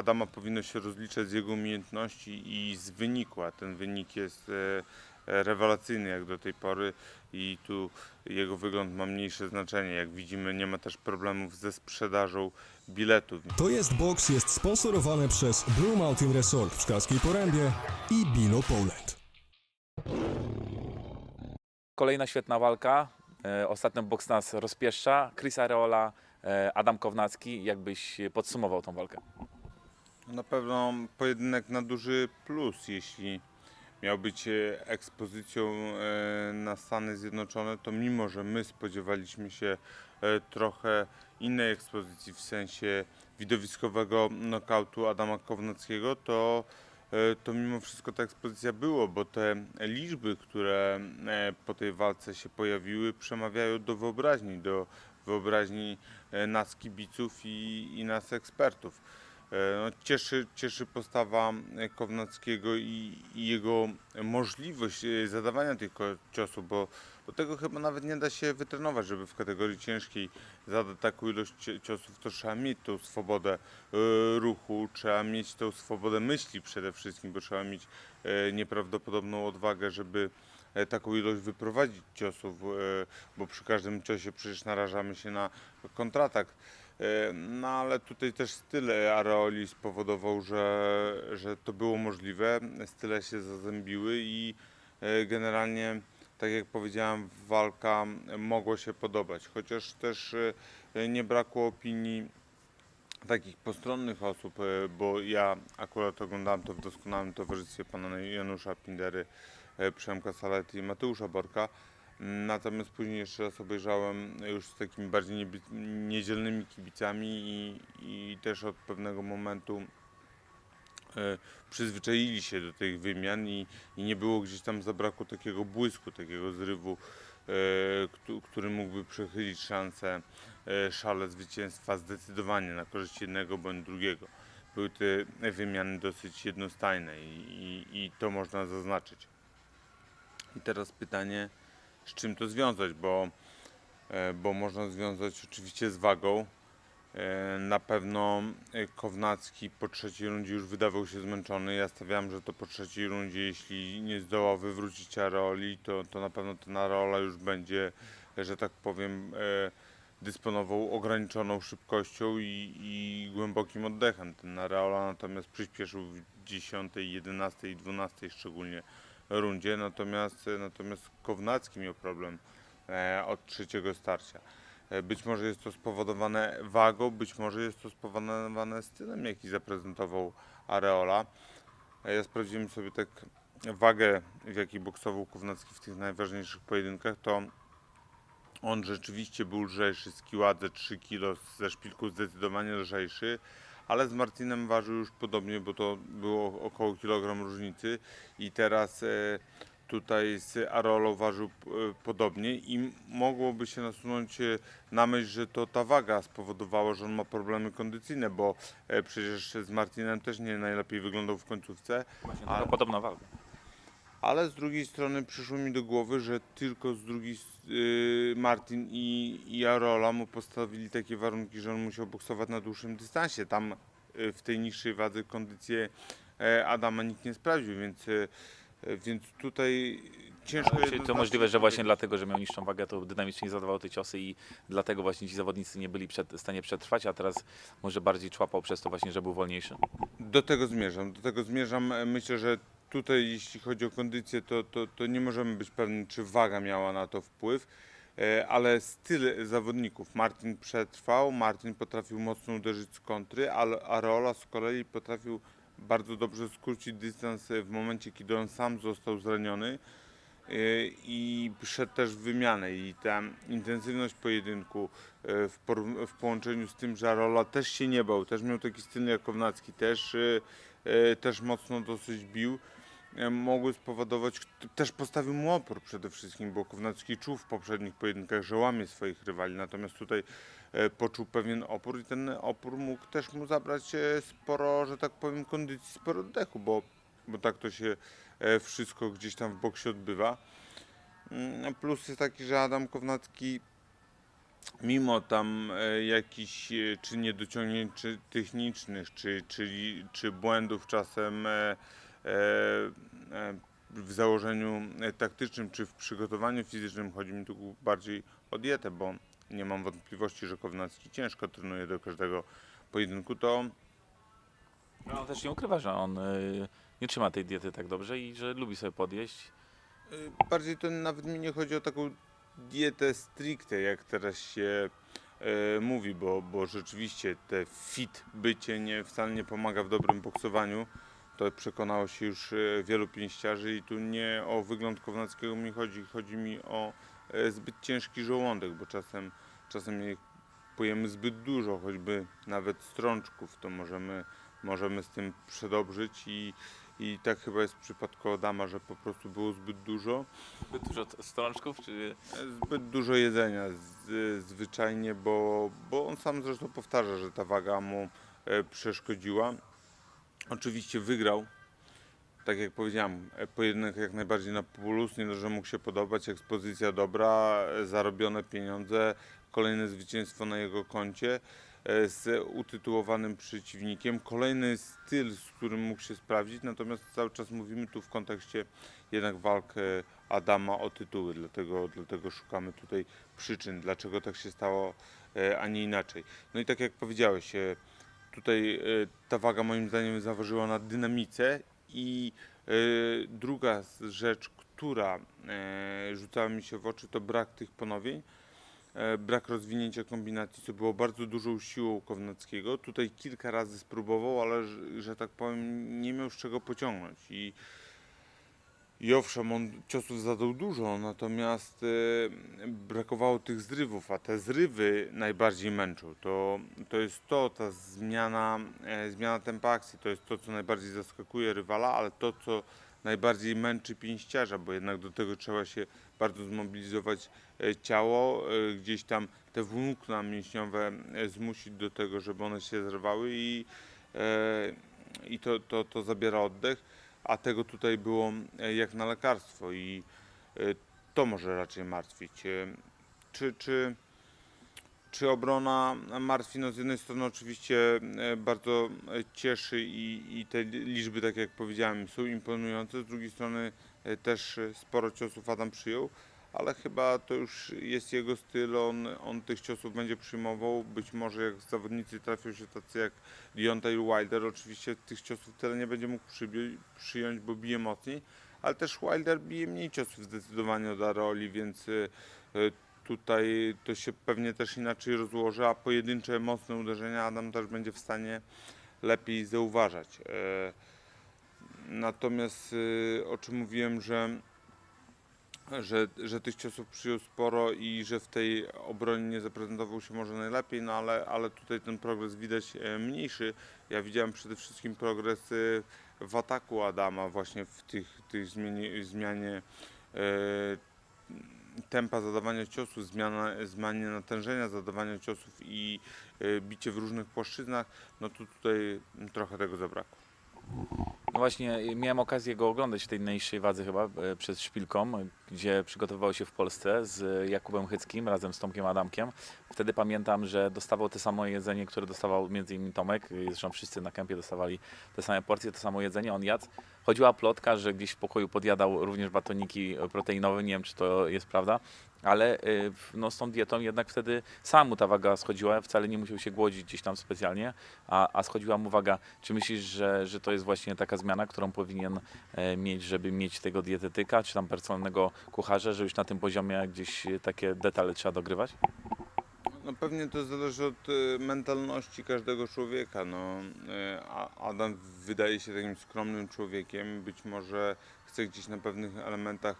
Adama powinno się rozliczać z jego umiejętności i z wyniku, a ten wynik jest e, e, rewelacyjny jak do tej pory i tu jego wygląd ma mniejsze znaczenie. Jak widzimy, nie ma też problemów ze sprzedażą biletów. To jest box jest sponsorowany przez Blue Mountain Resort w Szklarskiej Porębie i Bilo Poland. Kolejna świetna walka. E, Ostatnio boks nas rozpieszcza. Chris Areola, Adam Kownacki. Jakbyś podsumował tą walkę? Na pewno pojedynek na duży plus, jeśli miał być e, ekspozycją e, na Stany Zjednoczone, to mimo, że my spodziewaliśmy się e, trochę innej ekspozycji w sensie widowiskowego nokautu Adama Kownackiego, to, to mimo wszystko ta ekspozycja było, bo te liczby, które po tej walce się pojawiły, przemawiają do wyobraźni, do wyobraźni nas kibiców i, i nas ekspertów. E, No, cieszy, cieszy postawa Kownackiego i, i jego możliwość e, zadawania tych ciosów, bo, bo tego chyba nawet nie da się wytrenować, żeby w kategorii ciężkiej zadać taką ilość ciosów, to trzeba mieć tą swobodę e, ruchu, trzeba mieć tą swobodę myśli przede wszystkim, bo trzeba mieć nieprawdopodobną odwagę, żeby taką ilość wyprowadzić ciosów, bo przy każdym ciosie przecież narażamy się na kontratak. No ale tutaj też styl Areoli spowodował, że, że to było możliwe. Style się zazębiły i e, generalnie, tak jak powiedziałem, walka mogła się podobać. Chociaż też e, nie brakło opinii takich postronnych osób, e, bo ja akurat oglądałem to w doskonałym towarzystwie pana Janusza Pindery, Przemka Salety i Mateusza Borka. Natomiast później jeszcze raz obejrzałem już z takimi bardziej niedzielnymi kibicami i, i też od pewnego momentu e, przyzwyczaili się do tych wymian i, i nie było gdzieś tam zabrakło takiego błysku, takiego zrywu, e, któ- który mógłby przechylić szansę e, szale zwycięstwa zdecydowanie na korzyść jednego bądź drugiego. Były te wymiany dosyć jednostajne i, i, i to można zaznaczyć. I teraz pytanie, z czym to związać, bo, e, bo można związać oczywiście z wagą. E, Na pewno e, Kownacki po trzeciej rundzie już wydawał się zmęczony. Ja stawiałem, że to po trzeciej rundzie, jeśli nie zdoła wywrócić Areoli, to, to na pewno ten Areola już będzie, że tak powiem, dysponował ograniczoną szybkością i, i głębokim oddechem. Ten Areola natomiast przyspieszył w 10, 11 i 12 szczególnie rundzie, natomiast, natomiast Kownacki miał problem e, od trzeciego starcia. E, Być może jest to spowodowane wagą, być może jest to spowodowane stylem, jaki zaprezentował Areola. E, Ja sprawdziłem sobie tak wagę, w jakiej boksował Kownacki w tych najważniejszych pojedynkach, to on rzeczywiście był lżejszy z kiładze 3 kg, ze szpilką zdecydowanie lżejszy, ale z Martinem ważył już podobnie, bo to było około kilogram różnicy i teraz e, tutaj z Arolą ważył e, podobnie i mogłoby się nasunąć e, na myśl, że to ta waga spowodowała, że on ma problemy kondycyjne, bo przecież z Martinem też nie najlepiej wyglądał w końcówce. Właśnie Ale- podobna walka. Ale z drugiej strony przyszło mi do głowy, że tylko z drugiej y, Martin i, i Arola mu postawili takie warunki, że on musiał boksować na dłuższym dystansie. Tam y, w tej niższej wadze kondycję e, Adama nikt nie sprawdził, więc, y, więc tutaj ciężko czy to możliwe, że właśnie dlatego, że miał niższą wagę, to dynamicznie zadawał te ciosy i dlatego właśnie ci zawodnicy nie byli przed, w stanie przetrwać, a teraz może bardziej człapał przez to właśnie, że był wolniejszy? Do tego zmierzam. Do tego zmierzam. E, Myślę, że tutaj, jeśli chodzi o kondycję, to, to, to nie możemy być pewni, czy waga miała na to wpływ, e, ale styl zawodników. Martin przetrwał, Martin potrafił mocno uderzyć z kontry, ale Areola z kolei potrafił bardzo dobrze skrócić dystans w momencie, kiedy on sam został zraniony e, i szedł też w wymianę i ta intensywność pojedynku e, w, w połączeniu z tym, że Arola też się nie bał, też miał taki styl jak Kownacki, też, też mocno dosyć bił, mogły spowodować, też postawił mu opór przede wszystkim, bo Kownacki czuł w poprzednich pojedynkach, że łamie swoich rywali, natomiast tutaj e, poczuł pewien opór i ten opór mógł też mu zabrać e, sporo, że tak powiem, kondycji, sporo oddechu, bo, bo tak to się e, wszystko gdzieś tam w boksie odbywa. Mm, Plus jest taki, że Adam Kownacki mimo tam e, jakichś e, czy niedociągnięć czy technicznych, czy, czy, czy błędów czasem e, e, e, w założeniu e, taktycznym, czy w przygotowaniu fizycznym, chodzi mi tu bardziej o dietę, bo nie mam wątpliwości, że Kownacki ciężko trenuje do każdego pojedynku, to No, on też nie ukrywa, że on y, nie trzyma tej diety tak dobrze i że lubi sobie podjeść. Bardziej to nawet mi nie chodzi o taką dietę stricte, jak teraz się e, mówi, bo, bo rzeczywiście te fit bycie nie, wcale nie pomaga w dobrym boksowaniu. To przekonało się już e, wielu pięściarzy i tu nie o wygląd Kownackiego mi chodzi, chodzi mi o e, zbyt ciężki żołądek, bo czasem, czasem jak pojemy zbyt dużo, choćby nawet strączków, to możemy, możemy z tym przedobrzyć i, i tak chyba jest w przypadku Adama, że po prostu było zbyt dużo. Zbyt dużo strączków, czy Zbyt dużo jedzenia z, zwyczajnie, bo, bo on sam zresztą powtarza, że ta waga mu e, przeszkodziła. Oczywiście wygrał. Tak jak powiedziałem, pojedynek jak najbardziej na plus, nie że mógł się podobać, ekspozycja dobra, zarobione pieniądze, kolejne zwycięstwo na jego koncie e, z utytułowanym przeciwnikiem, kolejny styl, z którym mógł się sprawdzić, natomiast cały czas mówimy tu w kontekście jednak walk e, Adama o tytuły, dlatego, dlatego szukamy tutaj przyczyn, dlaczego tak się stało, e, a nie inaczej. No i tak jak powiedziałeś, tutaj e, ta waga moim zdaniem zaważyła na dynamice i e, druga rzecz, która e, rzucała mi się w oczy, to brak tych ponowień, brak rozwinięcia kombinacji, co było bardzo dużą siłą Kownackiego. Tutaj kilka razy spróbował, ale, że tak powiem, nie miał z czego pociągnąć i i owszem, on ciosów zadał dużo, natomiast e, brakowało tych zrywów, a te zrywy najbardziej męczą. To, to jest to, ta zmiana, e, zmiana tempa akcji, to jest to, co najbardziej zaskakuje rywala, ale to, co najbardziej męczy pięściarza, bo jednak do tego trzeba się bardzo zmobilizować e, ciało, gdzieś tam te włókna mięśniowe zmusić do tego, żeby one się zerwały i, i to, to, to zabiera oddech a tego tutaj było e, jak na lekarstwo i e, to może raczej martwić. E, Czy, czy, czy obrona martwi? No z jednej strony oczywiście bardzo cieszy i, i te li- liczby, tak jak powiedziałem, są imponujące, z drugiej strony też sporo ciosów Adam przyjął, ale chyba to już jest jego styl, on, on tych ciosów będzie przyjmował, być może jak zawodnicy trafią się tacy jak Deontay Wilder, oczywiście tych ciosów tyle nie będzie mógł przyjąć, bo bije mocniej, ale też Wilder bije mniej ciosów zdecydowanie od Areoli, więc y, y, tutaj to się pewnie też inaczej rozłoży, a pojedyncze mocne uderzenia Adam też będzie w stanie lepiej zauważać. E, Natomiast y, o czym mówiłem, że że, że tych ciosów przyjął sporo i że w tej obronie nie zaprezentował się może najlepiej, no ale, ale tutaj ten progres widać e, mniejszy. Ja widziałem przede wszystkim progres e, w ataku Adama właśnie w tych, tych zmianie, zmianie e, tempa zadawania ciosów, zmiana, zmianie natężenia zadawania ciosów i e, bicie w różnych płaszczyznach, no to tutaj trochę tego zabrakło. No właśnie, y, miałem okazję go oglądać w tej najniższej wadze chyba y, przed szpilką, y, gdzie przygotowywał się w Polsce z Jakubem Chyckim razem z Tomkiem Adamkiem. Wtedy pamiętam, że dostawał te samo jedzenie, które dostawał między innymi Tomek. y, Zresztą wszyscy na kempie dostawali te same porcje, to samo jedzenie. On jadł. Chodziła plotka, że gdzieś w pokoju podjadał również batoniki proteinowe. Nie wiem, czy to jest prawda, ale y, no, z tą dietą jednak wtedy sama mu ta waga schodziła. Wcale nie musiał się głodzić gdzieś tam specjalnie, a, a schodziła mu waga. Czy myślisz, że, że to jest właśnie taka zmiana, którą powinien e, mieć, żeby mieć tego dietetyka, czy tam personalnego kucharza, że już na tym poziomie gdzieś takie detale trzeba dogrywać? No pewnie to zależy od e, mentalności każdego człowieka. No, e, Adam wydaje się takim skromnym człowiekiem. Być może chce gdzieś na pewnych elementach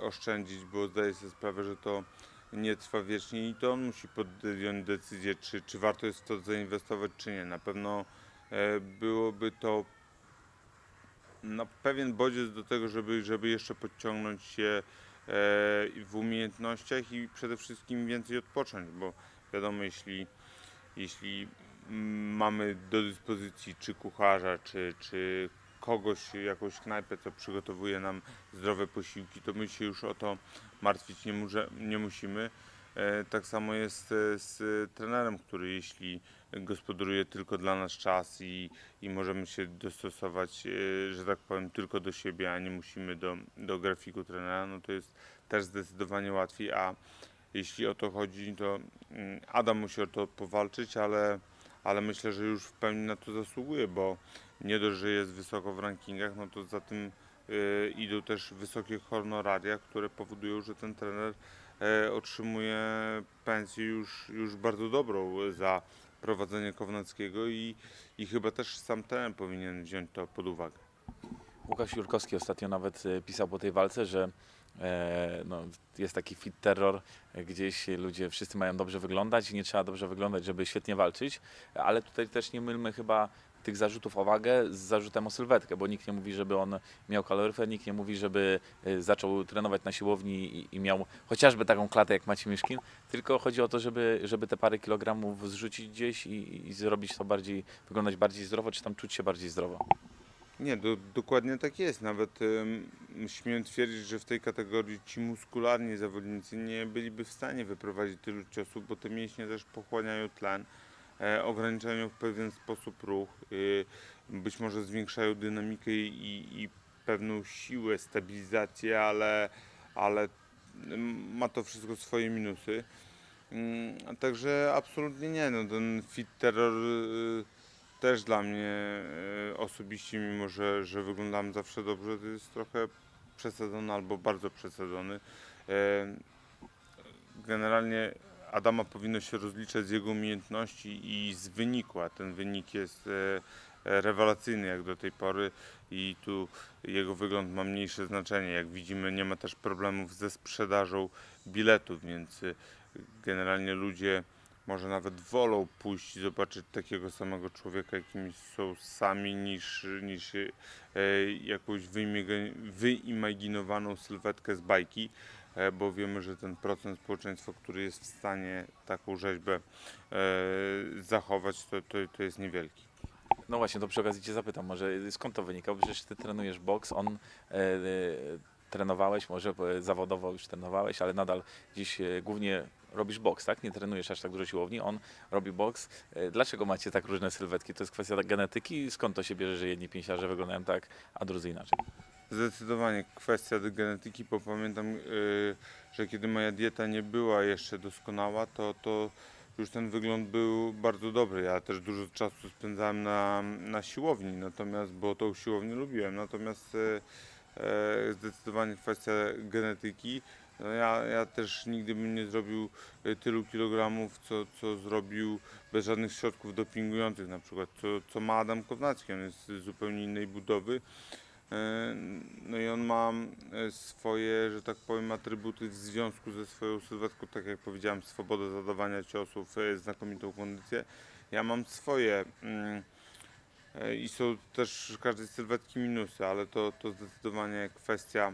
oszczędzić, bo zdaje sobie sprawę, że to nie trwa wiecznie i to on musi podjąć decyzję, czy, czy warto jest w to zainwestować, czy nie. Na pewno e, byłoby to no, pewien bodziec do tego, żeby, żeby jeszcze podciągnąć się e, w umiejętnościach i przede wszystkim więcej odpocząć, bo wiadomo, jeśli, jeśli mm, mamy do dyspozycji czy kucharza, czy, czy kogoś, jakąś knajpę, co przygotowuje nam zdrowe posiłki, to my się już o to martwić nie, może, nie musimy. E, Tak samo jest e, z trenerem, który jeśli gospodaruje tylko dla nas czas i, i możemy się dostosować, e, że tak powiem, tylko do siebie, a nie musimy do, do grafiku trenera, no to jest też zdecydowanie łatwiej, a jeśli o to chodzi, to mm, Adam musi o to powalczyć, ale, ale myślę, że już w pełni na to zasługuje, bo nie dość, że jest wysoko w rankingach, no to za tym e, idą też wysokie honoraria, które powodują, że ten trener e, otrzymuje pensję już, już bardzo dobrą za prowadzenie Kownackiego i, i chyba też sam trener powinien wziąć to pod uwagę. Łukasz Jurkowski ostatnio nawet e, pisał po tej walce, że no, jest taki fit terror, e, gdzieś ludzie wszyscy mają dobrze wyglądać i nie trzeba dobrze wyglądać, żeby świetnie walczyć, ale tutaj też nie mylmy chyba tych zarzutów o wagę z zarzutem o sylwetkę, bo nikt nie mówi, żeby on miał kaloryfer, nikt nie mówi, żeby e, zaczął trenować na siłowni i, i miał chociażby taką klatę jak Maciej Miszkin, tylko chodzi o to, żeby, żeby te parę kilogramów zrzucić gdzieś i, i zrobić to bardziej, wyglądać bardziej zdrowo, czy tam czuć się bardziej zdrowo. Nie, do, dokładnie tak jest. Nawet ym, śmiem twierdzić, że w tej kategorii ci muskularni zawodnicy nie byliby w stanie wyprowadzić tylu ciosów, bo te mięśnie też pochłaniają tlen, e, ograniczają w pewien sposób ruch, y, być może zwiększają dynamikę i, i pewną siłę, stabilizację, ale, ale ym, ma to wszystko swoje minusy. Mm, a Także absolutnie nie, no ten fit terror y, też dla mnie e, osobiście, mimo że, że wyglądam zawsze dobrze, to jest trochę przesadzony albo bardzo przesadzony. E, Generalnie Adama powinno się rozliczać z jego umiejętności i z wyniku, a ten wynik jest e, rewelacyjny jak do tej pory i tu jego wygląd ma mniejsze znaczenie. Jak widzimy, nie ma też problemów ze sprzedażą biletów, więc generalnie ludzie może nawet wolą pójść i zobaczyć takiego samego człowieka, jakim są sami, niż, niż e, jakąś wyimag- wyimaginowaną sylwetkę z bajki, e, bo wiemy, że ten procent społeczeństwa, który jest w stanie taką rzeźbę e, zachować, to, to, to jest niewielki. No właśnie, to przy okazji Cię zapytam, może skąd to wynika? Przecież Ty trenujesz boks, on e, e, trenowałeś, może e, zawodowo już trenowałeś, ale nadal dziś e, głównie robisz boks, tak? Nie trenujesz aż tak dużo siłowni, on robi boks. E, dlaczego macie tak różne sylwetki? To jest kwestia genetyki? Skąd to się bierze, że jedni pięściarze wyglądają tak, a drudzy inaczej? Zdecydowanie kwestia genetyki, bo pamiętam, y, że kiedy moja dieta nie była jeszcze doskonała, to, to już ten wygląd był bardzo dobry. Ja też dużo czasu spędzałem na, na siłowni, natomiast, bo tą siłownię lubiłem. Natomiast e, zdecydowanie kwestia genetyki. No ja, ja też nigdy bym nie zrobił e, tylu kilogramów, co, co zrobił bez żadnych środków dopingujących, na przykład co, co ma Adam Kownacki. On jest zupełnie innej budowy. E, No i on ma e, swoje, że tak powiem, atrybuty w związku ze swoją sylwetką, tak jak powiedziałem, swobodę zadawania ciosów, znakomitą kondycję. Ja mam swoje mm, i są też każdej sylwetki minusy, ale to, to zdecydowanie kwestia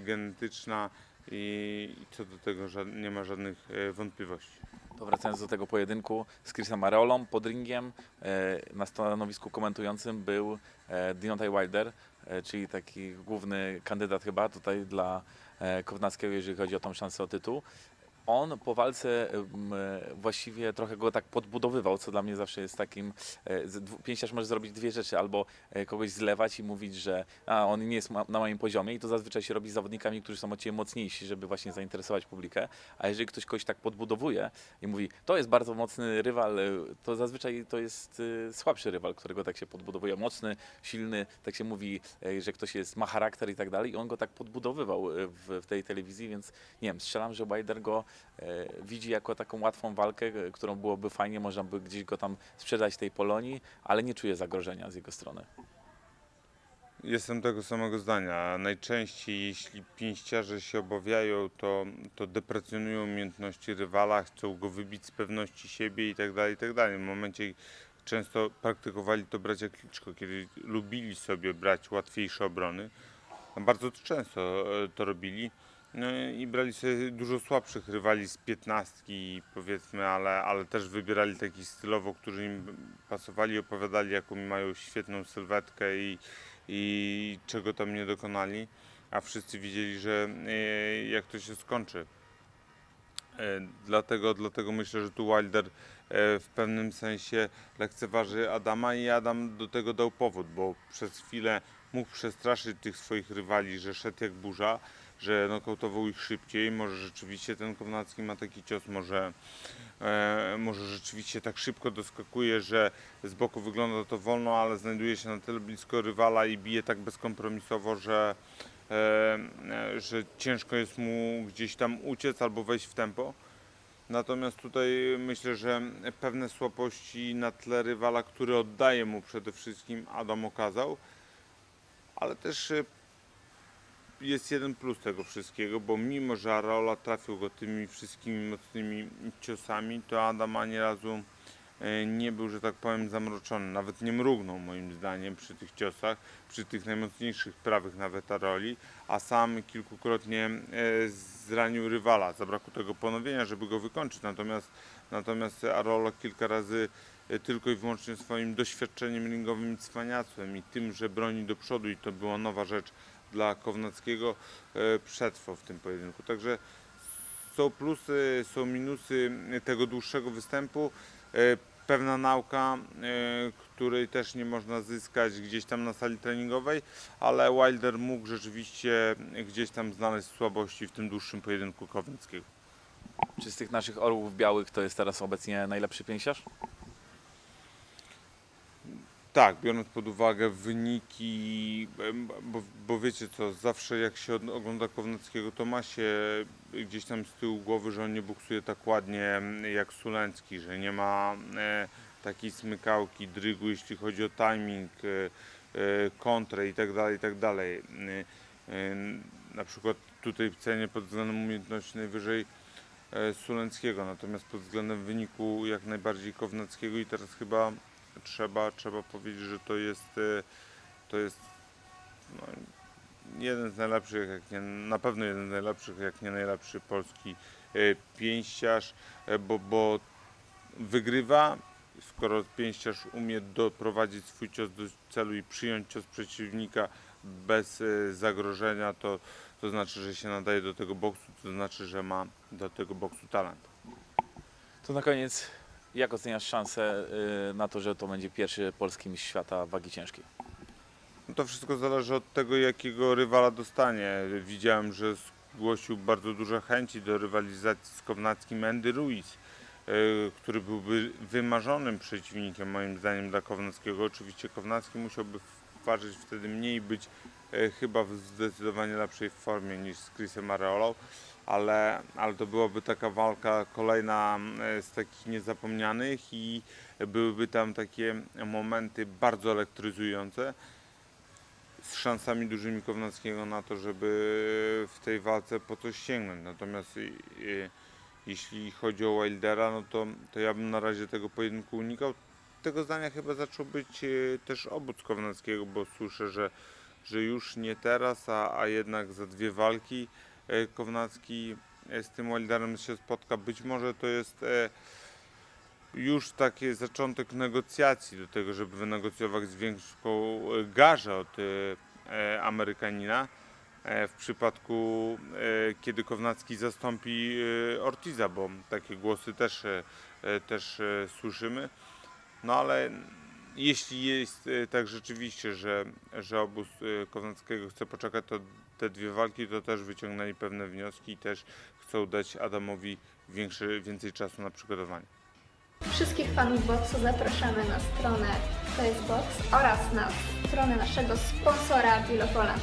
genetyczna i, co do tego nie ma żadnych e, wątpliwości. To wracając do tego pojedynku z Chrisem Areolą pod ringiem, e, na stanowisku komentującym był e, Deontay Wilder, czyli taki główny kandydat chyba tutaj dla Kownackiego, jeżeli chodzi o tą szansę o tytuł. On po walce em, właściwie trochę go tak podbudowywał, co dla mnie zawsze jest takim. e, Pięściarz może zrobić dwie rzeczy, albo e, kogoś zlewać i mówić, że a, on nie jest na moim poziomie i to zazwyczaj się robi z zawodnikami, którzy są od ciebie mocniejsi, żeby właśnie zainteresować publikę. A jeżeli ktoś kogoś tak podbudowuje i mówi, to jest bardzo mocny rywal, to zazwyczaj to jest słabszy rywal, którego tak się podbudowuje. Mocny, silny, tak się mówi, że ktoś jest, ma charakter i tak dalej. I on go tak podbudowywał w, tej telewizji, więc nie wiem, strzelam, że Wilder go widzi jako taką łatwą walkę, y, którą byłoby fajnie, można by gdzieś go tam sprzedać tej Polonii, ale nie czuje zagrożenia z jego strony. Jestem tego samego zdania. Najczęściej, jeśli pięściarze się obawiają, to, to deprecjonują umiejętności rywala, chcą go wybić z pewności siebie i tak dalej, i tak. W momencie często praktykowali to bracia Kliczko, kiedy lubili sobie brać łatwiejsze obrony. Bardzo często e, to robili. No i brali sobie dużo słabszych rywali z piętnastki, powiedzmy, ale, ale też wybierali takich stylowo, którzy im pasowali, opowiadali, jaką mają świetną sylwetkę i, i czego tam nie dokonali, a wszyscy wiedzieli, że e, jak to się skończy. E, Dlatego, dlatego myślę, że tu Wilder e, w pewnym sensie lekceważy Adama i Adam do tego dał powód, bo przez chwilę mógł przestraszyć tych swoich rywali, że szedł jak burza, że nokautował ich szybciej. Może rzeczywiście ten Kownacki ma taki cios, może, e, może rzeczywiście tak szybko doskakuje, że z boku wygląda to wolno, ale znajduje się na tyle blisko rywala i bije tak bezkompromisowo, że, e, e, że ciężko jest mu gdzieś tam uciec albo wejść w tempo. Natomiast tutaj myślę, że pewne słabości na tle rywala, który oddaje mu przede wszystkim Adam okazał, ale też e, jest jeden plus tego wszystkiego, bo mimo, że Areola trafił go tymi wszystkimi mocnymi ciosami, to Adam ani razu e, nie był, że tak powiem, zamroczony. Nawet nie mrugnął moim zdaniem przy tych ciosach, przy tych najmocniejszych prawych nawet Areoli, a sam kilkukrotnie e, zranił rywala. Zabrakło tego ponowienia, żeby go wykończyć. Natomiast, natomiast Areola kilka razy e, tylko i wyłącznie swoim doświadczeniem ringowym i cwaniactwem i tym, że broni do przodu i to była nowa rzecz dla Kownackiego, e, przetrwał w tym pojedynku. Także są plusy, są minusy tego dłuższego występu. E, Pewna nauka, e, której też nie można zyskać gdzieś tam na sali treningowej, ale Wilder mógł rzeczywiście gdzieś tam znaleźć słabości w tym dłuższym pojedynku Kownackiego. Czy z tych naszych orłów białych to jest teraz obecnie najlepszy pięściarz? Tak, biorąc pod uwagę wyniki, bo, bo wiecie co, zawsze jak się ogląda Kownackiego, to ma się gdzieś tam z tyłu głowy, że on nie buksuje tak ładnie jak Sulencki, że nie ma e, takiej smykałki, drygu, jeśli chodzi o timing, e, e, kontrę i tak dalej, i tak dalej. E, e, na przykład tutaj cenię pod względem umiejętności najwyżej e, Sulenckiego, natomiast pod względem wyniku jak najbardziej Kownackiego i teraz chyba trzeba, trzeba powiedzieć, że to jest, e, to jest no, jeden z najlepszych, jak nie, na pewno jeden z najlepszych, jak nie najlepszy polski e, pięściarz, e, bo, bo wygrywa, skoro pięściarz umie doprowadzić swój cios do celu i przyjąć cios przeciwnika bez zagrożenia, to, to znaczy, że się nadaje do tego boksu, to znaczy, że ma do tego boksu talent. To na koniec, jak oceniasz szansę y, na to, że to będzie pierwszy polski mistrz świata wagi ciężkiej? No to wszystko zależy od tego, jakiego rywala dostanie. Widziałem, że zgłosił bardzo duże chęci do rywalizacji z Kownackim Andy Ruiz, e, który byłby wymarzonym przeciwnikiem moim zdaniem dla Kownackiego. Oczywiście Kownacki musiałby ważyć wtedy mniej być e, chyba w zdecydowanie lepszej formie niż z Chrisem Areolą, ale, ale to byłaby taka walka kolejna e, z takich niezapomnianych i byłyby tam takie momenty bardzo elektryzujące z szansami dużymi Kownackiego na to, żeby w tej walce po coś sięgnąć. Natomiast i, i, jeśli chodzi o Wildera, no to, to ja bym na razie tego pojedynku unikał. Tego zdania chyba zaczął być e, też obóz Kownackiego, bo słyszę, że, że już nie teraz, a, a jednak za dwie walki Kownacki e, z tym Wilderem się spotka. Być może to jest e, już taki zaczątek negocjacji do tego, żeby wynegocjować większą e, garzę od e, e, Amerykanina. E, W przypadku, e, kiedy Kownacki zastąpi e, Ortiza, bo takie głosy też, e, e, też e, słyszymy. No ale jeśli jest e, tak rzeczywiście, że, że obóz e, Kownackiego chce poczekać, to te dwie walki to też wyciągnęli pewne wnioski i też chcą dać Adamowi większy, więcej czasu na przygotowanie. Wszystkich fanów boksu zapraszamy na stronę Facebox oraz na stronę naszego sponsora Bilopola.